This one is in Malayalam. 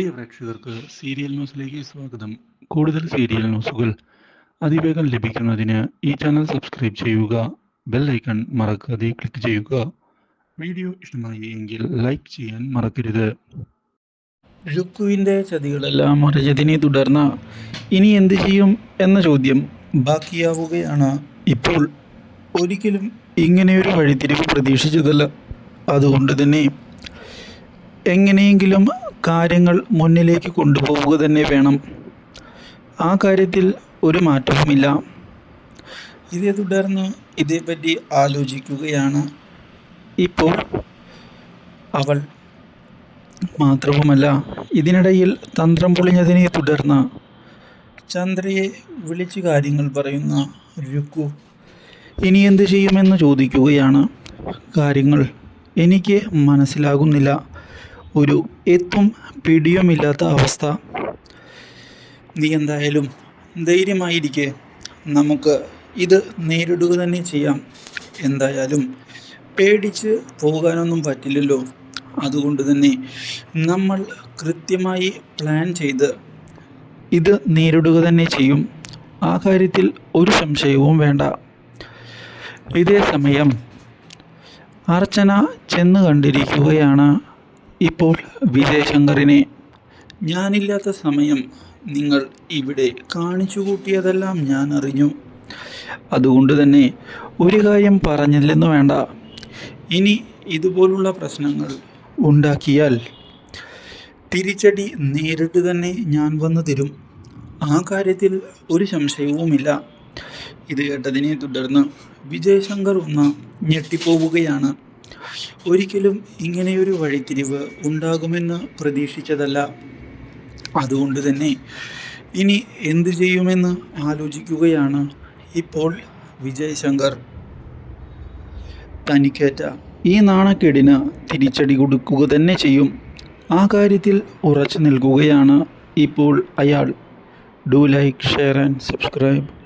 പ്രിയ പ്രേക്ഷകർക്ക് സീരിയൽ ന്യൂസിലേക്ക് സ്വാഗതം. കൂടുതൽ സീരിയൽ ന്യൂസുകൾ അതിവേഗം ലഭിക്കുന്നതിന് ഈ ചാനൽ സബ്സ്ക്രൈബ് ചെയ്യുക ബെൽ ഐക്കൺ മറക്കാതെ ക്ലിക്ക് ചെയ്യുക. വീഡിയോ ഇഷ്ടമായി എങ്കിൽ ലൈക്ക് ചെയ്യാൻ മറക്കരുത്. രുക്കുവിന്റെ ചതികളെല്ലാം അറിഞ്ഞതിനെ തുടർന്ന് ഇനി എന്ത് ചെയ്യും എന്ന ചോദ്യം ബാക്കിയാവുകയാണ്. ഇപ്പോൾ ഒരിക്കലും ഇങ്ങനെയൊരു വഴിത്തിരിവ് പ്രതീക്ഷിച്ചതല്ല. അതുകൊണ്ട് തന്നെ എങ്ങനെയെങ്കിലും കാര്യങ്ങൾ മുന്നിലേക്ക് കൊണ്ടുപോവുക തന്നെ വേണം. ആ കാര്യത്തിൽ ഒരു മാറ്റവുമില്ല. ഇതേ തുടർന്ന് ഇതേപ്പറ്റി ആലോചിക്കുകയാണ്. ഇപ്പോൾ അവൾ മാത്രവുമല്ല ഇതിനിടയിൽ തന്ത്രം പൊളിഞ്ഞതിനെ തുടർന്ന് ചന്ദ്രയെ വിളിച്ച് കാര്യങ്ങൾ പറയുന്ന രുക്കു. ഇനി എന്ത് ചെയ്യുമെന്ന് ചോദിക്കുകയാണ്. കാര്യങ്ങൾ എനിക്ക് മനസ്സിലാകുന്നില്ല. ഒരു എത്തും പിടിയുമില്ലാത്ത അവസ്ഥ. നീ എന്തായാലും ധൈര്യമായിരിക്കെ. നമുക്ക് ഇത് നേരിടുക തന്നെ ചെയ്യാം. എന്തായാലും പേടിച്ച് പോകാനൊന്നും പറ്റില്ലല്ലോ. അതുകൊണ്ട് തന്നെ നമ്മൾ കൃത്യമായി പ്ലാൻ ചെയ്ത് ഇത് നേരിടുക തന്നെ ചെയ്യും. ആ കാര്യത്തിൽ ഒരു സംശയവും വേണ്ട. ഇതേ സമയം അർച്ചന ചെന്ന് കണ്ടിരിക്കുകയാണ്. ഇപ്പോൾ വിജയശങ്കറിനെ ഞാനില്ലാത്ത സമയം നിങ്ങൾ ഇവിടെ കാണിച്ചു കൂട്ടിയതെല്ലാം ഞാൻ അറിഞ്ഞു. അതുകൊണ്ട് തന്നെ ഒരു കാര്യം പറഞ്ഞില്ലെന്ന് വേണ്ട. ഇനി ഇതുപോലുള്ള പ്രശ്നങ്ങൾ ഉണ്ടാക്കിയാൽ തിരിച്ചടി നേരിട്ട് തന്നെ ഞാൻ വന്നു തരും. ആ കാര്യത്തിൽ ഒരു സംശയവുമില്ല. ഇത് കേട്ടതിനെ തുടർന്ന് വിജയശങ്കർ ഒന്ന് ഞെട്ടിപ്പോവുകയാണ്. ഒരിക്കലും ഇങ്ങനെയൊരു വഴിത്തിരിവ് ഉണ്ടാകുമെന്ന് പ്രതീക്ഷിച്ചതല്ല. അതുകൊണ്ട് തന്നെ ഇനി എന്തു ചെയ്യുമെന്ന് ആലോചിക്കുകയാണ് ഇപ്പോൾ വിജയശങ്കർ. തനിക്കേറ്റ ഈ നാണക്കേടിന് തിരിച്ചടി കൊടുക്കുക തന്നെ ചെയ്യും. ആ കാര്യത്തിൽ ഉറച്ചു നിൽക്കുകയാണ് ഇപ്പോൾ അയാൾ. Do like share and subscribe.